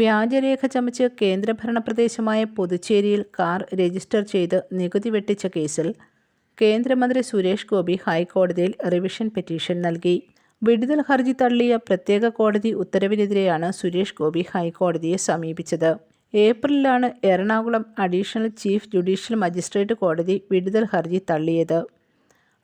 വ്യാജരേഖ ചമച്ച് കേന്ദ്രഭരണ പ്രദേശമായ പുതുച്ചേരിയിൽ കാർ രജിസ്റ്റർ ചെയ്ത് നികുതി വെട്ടിച്ച കേസിൽ കേന്ദ്രമന്ത്രി സുരേഷ് ഗോപി ഹൈക്കോടതിയിൽ റിവിഷൻ പെറ്റീഷൻ നൽകി. വിടുതൽ ഹർജി തള്ളിയ പ്രത്യേക കോടതി ഉത്തരവിനെതിരെയാണ് സുരേഷ് ഗോപി ഹൈക്കോടതിയെ സമീപിച്ചത്. ഏപ്രിലാണ് Ernakulam additional chief judicial magistrate കോടതി വിടുതൽ ഹർജി തള്ളിയത്.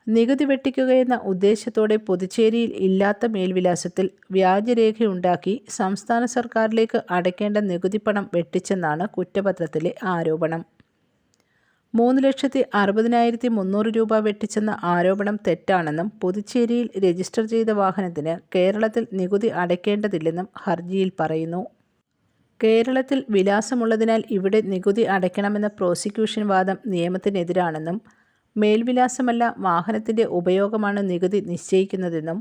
നികുതി വെട്ടിക്കുകയെന്ന ഉദ്ദേശത്തോടെ പുതുച്ചേരിയിൽ ഇല്ലാത്ത മേൽവിലാസത്തിൽ വ്യാജരേഖയുണ്ടാക്കി സംസ്ഥാന സർക്കാരിലേക്ക് അടയ്ക്കേണ്ട നികുതി പണം വെട്ടിച്ചെന്നാണ് കുറ്റപത്രത്തിലെ ആരോപണം. മൂന്ന് ലക്ഷത്തി അറുപതിനായിരത്തി മുന്നൂറ് രൂപ വെട്ടിച്ചെന്ന ആരോപണം തെറ്റാണെന്നും പുതുച്ചേരിയിൽ രജിസ്റ്റർ ചെയ്ത വാഹനത്തിന് കേരളത്തിൽ നികുതി അടയ്ക്കേണ്ടതില്ലെന്നും ഹർജിയിൽ പറയുന്നു. കേരളത്തിൽ വിലാസമുള്ളതിനാൽ ഇവിടെ നികുതി അടയ്ക്കണമെന്ന പ്രോസിക്യൂഷൻ വാദം നിയമത്തിനെതിരാണെന്നും മേൽവിലാസമല്ല വാഹനത്തിന്റെ ഉപയോഗമാണ് നികുതി നിശ്ചയിക്കുന്നതെന്നും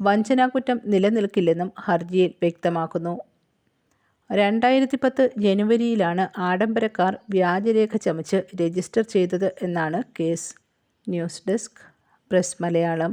വഞ്ചനാകുറ്റം നിലനിൽക്കില്ലെന്നും ഹർജിയിൽ വ്യക്തമാക്കുന്നു. രണ്ടായിരത്തി പത്ത് ജനുവരിയിലാണ് ആഡംബര കാർ വ്യാജരേഖ ചമച്ച് രജിസ്റ്റർ ചെയ്തത് എന്നാണ് case. News desk press Malayalam.